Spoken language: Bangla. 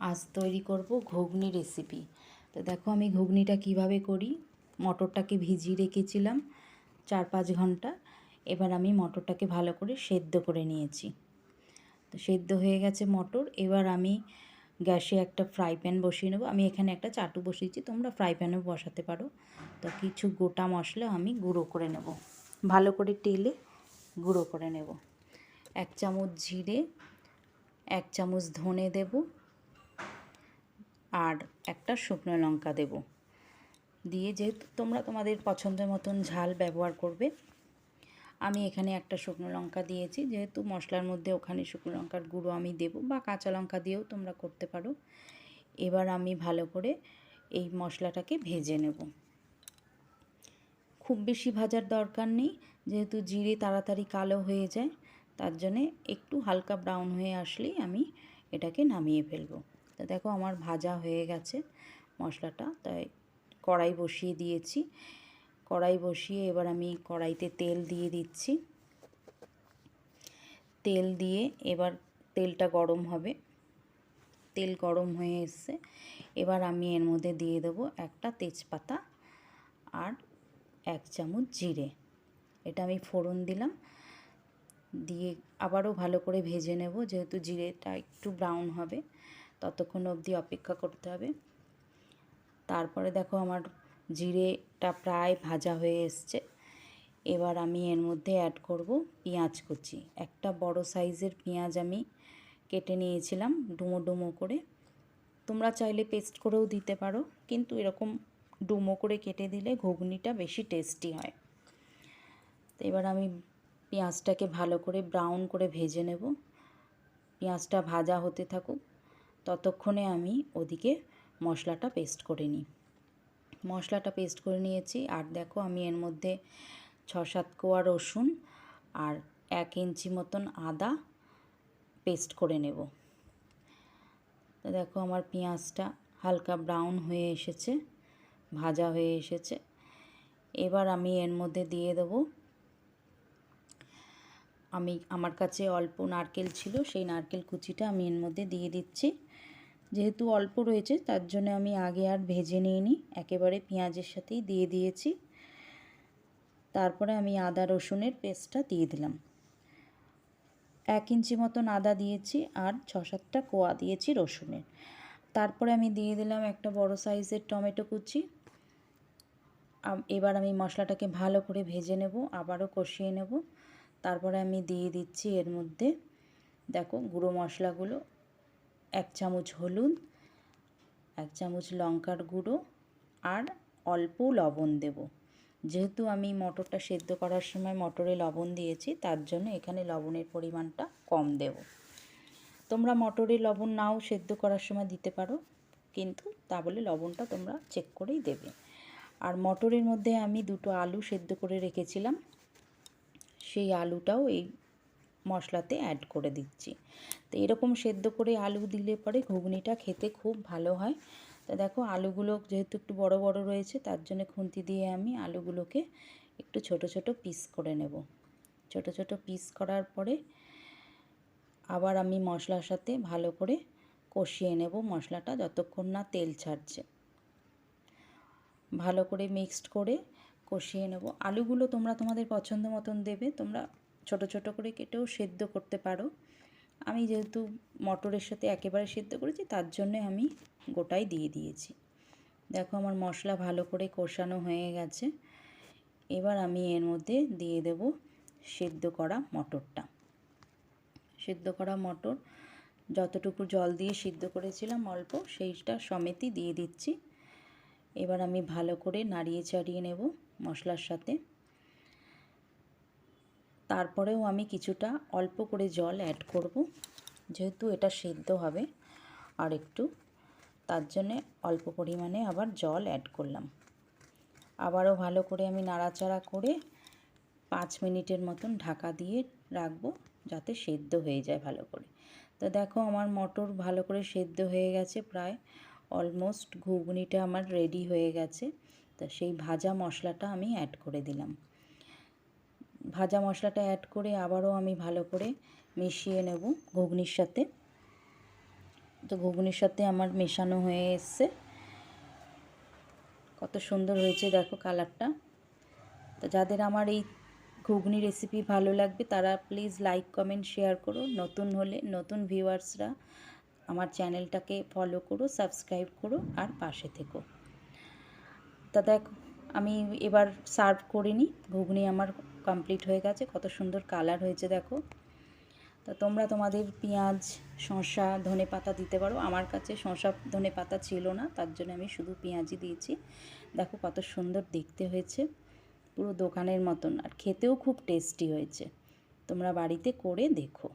আজ তৈরি করব ঘুগনি রেসিপি তো দেখো আমি ঘুগনিটা কীভাবে করি? মটরটাকে ভিজিয়ে রেখেছিলাম চার পাঁচ ঘণ্টা। এবার আমি মটরটাকে ভালো করে সেদ্ধ করে নিয়েছি। তো সেদ্ধ হয়ে গেছে মটর। এবার আমি গ্যাসে একটা ফ্রাই প্যান বসিয়ে নেব। আমি এখানে একটা চাটু বসিয়েছি। তোমরা ফ্রাই প্যানেও বসাতে পারো। তো কিছু গোটা মশলা আমি গুঁড়ো করে নেব। ভালো করে তেলে গুঁড়ো করে নেব। এক চামচ জিরে, এক চামচ ধনে দেব। আর একটা শুকনো লঙ্কা দেব। দিয়ে যেহেতু তোমরা তোমাদের পছন্দের মতন ঝাল ব্যবহার করবে, আমি এখানে একটা শুকনো লঙ্কা দিয়েছি। যেহেতু মশলার মধ্যে ওখানে শুকনো লঙ্কার গুঁড়ো আমি দেব বা কাঁচা লঙ্কা দিয়েও তোমরা করতে পারো। এবার আমি ভালো করে এই মশলাটাকে ভেজে নেব। খুব বেশি ভাজার দরকার নেই, যেহেতু জিরে তাড়াতাড়ি কালো হয়ে যায়, তার জন্যে একটু হালকা ব্রাউন হয়ে আসলেই আমি এটাকে নামিয়ে ফেলব। তো দেখো আমার ভাজা হয়ে গেছে মশলাটা, তাই কড়াই বসিয়ে দিয়েছি। কড়াই বসিয়ে এবার আমি কড়াইতে তেল দিয়ে দিচ্ছি। তেল দিয়ে এবার তেলটা গরম হবে। তেল গরম হয়ে এসছে। এবার আমি এর মধ্যে দিয়ে দেবো একটা তেজপাতা আর এক চামচ জিরে। এটা আমি ফোড়ন দিলাম। দিয়ে আবারও ভালো করে ভেজে নেব, যেহেতু জিরেটা একটু ব্রাউন হবে। ততক্ষণ অবধি অপেক্ষা করতে হবে। তারপরে দেখো আমার জিরেটা প্রায় ভাজা হয়ে এসছে। এবার আমি এর মধ্যে অ্যাড করব পেঁয়াজ কুচি। একটা বড় সাইজের পেঁয়াজ আমি কেটে নিয়েছিলাম ডুমো ডুমো করে। তোমরা চাইলে পেস্ট করেও দিতে পারো, কিন্তু এরকম ডুমো করে কেটে দিলে ঘুগনিটা বেশি টেস্টি হয়। তো এবার আমি পেঁয়াজটাকে ভালো করে ব্রাউন করে ভেজে নেব। পেঁয়াজটা ভাজা হতে থাকুক। ততক্ষণে আমি ওদিকে মশলাটা পেস্ট করে নিই। মশলাটা পেস্ট করে নিয়েছি, আর দেখো আমি এর মধ্যে ছ সাত কোয়া রসুন আর এক ইঞ্চি মতন আদা পেস্ট করে নেব। দেখো আমার পেঁয়াজটা হালকা ব্রাউন হয়ে এসেছে, ভাজা হয়ে এসেছে। এবার আমি এর মধ্যে দিয়ে দেবো আমি, আমার কাছে অল্প নারকেল ছিল, সেই নারকেল কুচিটা আমি এর মধ্যে দিয়ে দিচ্ছি। যেহেতু অল্প রয়েছে, তার জন্য আমি আগে আর ভেজে নিইনি, একেবারে পেঁয়াজের সাথেই দিয়ে দিয়েছি। তারপরে আমি আদা রসুনের পেস্টটা দিয়ে দিলাম। এক ইঞ্চি মতন আদা দিয়েছি আর ছ সাতটা কোয়া দিয়েছি রসুনের। তারপরে আমি দিয়ে দিলাম একটা বড় সাইজের টমেটো কুচি। এবার আমি মশলাটাকে ভালো করে ভেজে নেব, আবারও কষিয়ে নেব। তারপরে আমি দিয়ে দিচ্ছি এর মধ্যে, দেখো গুঁড়ো মশলাগুলো, এক চামচ হলুদ, এক চামচ লঙ্কার গুঁড়ো আর অল্প লবণ দেব। যেহেতু আমি মটরটা সেদ্ধ করার সময় মটরে লবণ দিয়েছি, তার জন্য এখানে লবণের পরিমাণটা কম দেব। তোমরা মটরে লবণ নাও সেদ্ধ করার সময় দিতে পারো, কিন্তু তা বলে লবণটা তোমরা চেক করেই দেবে। আর মটরের মধ্যে আমি দুটো আলু সেদ্ধ করে রেখেছিলাম সেই আলুটাও এই মশলাতে অ্যাড করে দিচ্ছি। তো এরকম সেদ্ধ করে আলু দিলে পরে ঘুগনিটা খেতে খুব ভালো হয়। তো দেখো আলুগুলো যেহেতু একটু বড় বড় রয়েছে, তার জন্য খুন্তি দিয়ে আমি আলুগুলোকে একটু ছোট ছোট পিস করে নেব। ছোট ছোট পিস করার পরে আবার আমি মশলার সাথে ভালো করে কষিয়ে নেব মশলাটা যতক্ষণ না তেল ছাড়ছে। ভালো করে মিক্সড করে কষিয়ে নেব। আলুগুলো তোমরা তোমাদের পছন্দ মতন দেবে, তোমরা ছোট ছোট করে কেটেও সেদ্ধ করতে পারো। আমি যেহেতু মটরের সাথে একেবারে সেদ্ধ করেছি, তার জন্যে আমি গোটাই দিয়ে দিয়েছি। দেখো আমার মশলা ভালো করে কষানো হয়ে গেছে। এবার আমি এর মধ্যে দিয়ে দেব সেদ্ধ করা মটরটা। সেদ্ধ করা মটর, যতটুকু জল দিয়ে সিদ্ধ করেছিলাম অল্প, সেইটা সমেতই দিয়ে দিচ্ছি। এবার আমি ভালো করে নাড়িয়ে চাড়িয়ে নেব মশলার সাথে। তারপরেও আমি কিছুটা অল্প করে জল অ্যাড করব, যেহেতু এটা সেদ্ধ হবে আর একটু। তার জন্যে অল্প পরিমাণে আবার জল অ্যাড করলাম। আবারও ভালো করে আমি নাড়াচাড়া করে পাঁচ মিনিটের মতন ঢাকা দিয়ে রাখব, যাতে সেদ্ধ হয়ে যায় ভালো করে। তো দেখো আমার মটর ভালো করে সেদ্ধ হয়ে গেছে প্রায় অলমোস্ট ঘুগনিটা আমার রেডি হয়ে গেছে। তা সেই ভাজা মশলাটা আমি অ্যাড করে দিলাম। ভাজা মশলাটা অ্যাড করে আবারও আমি ভালো করে মিশিয়ে নেব ঘুগনির সাথে। তো ঘুগনির সাথে আমার মেশানো হয়ে এসছে। কত সুন্দর হয়েছে দেখো কালারটা। তো যাদের আমার এই ঘুগনি রেসিপি ভালো লাগবে তারা প্লিজ লাইক কমেন্ট শেয়ার করো। নতুন হলে নতুন ভিউয়ার্সরা আমার চ্যানেলটাকে ফলো করো সাবস্ক্রাইব করো আর পাশে থেকো। তা দেখো, আমি এবার সার্ভ করে নিই ঘুগনি আমার কমপ্লিট হয়ে গেছে, কত সুন্দর কালার হয়েছে দেখো। তো তোমরা তোমাদের পেঁয়াজ, শসা, ধনে পাতা দিতে পারো। আমার কাছে শসা, ধনে পাতা ছিল না, তার জন্য আমি শুধু পেঁয়াজই দিয়েছি। দেখো কত সুন্দর দেখতে হয়েছে, পুরো দোকানের মতন। আর খেতেও খুব টেস্টি হয়েছে। তোমরা বাড়িতে করে দেখো।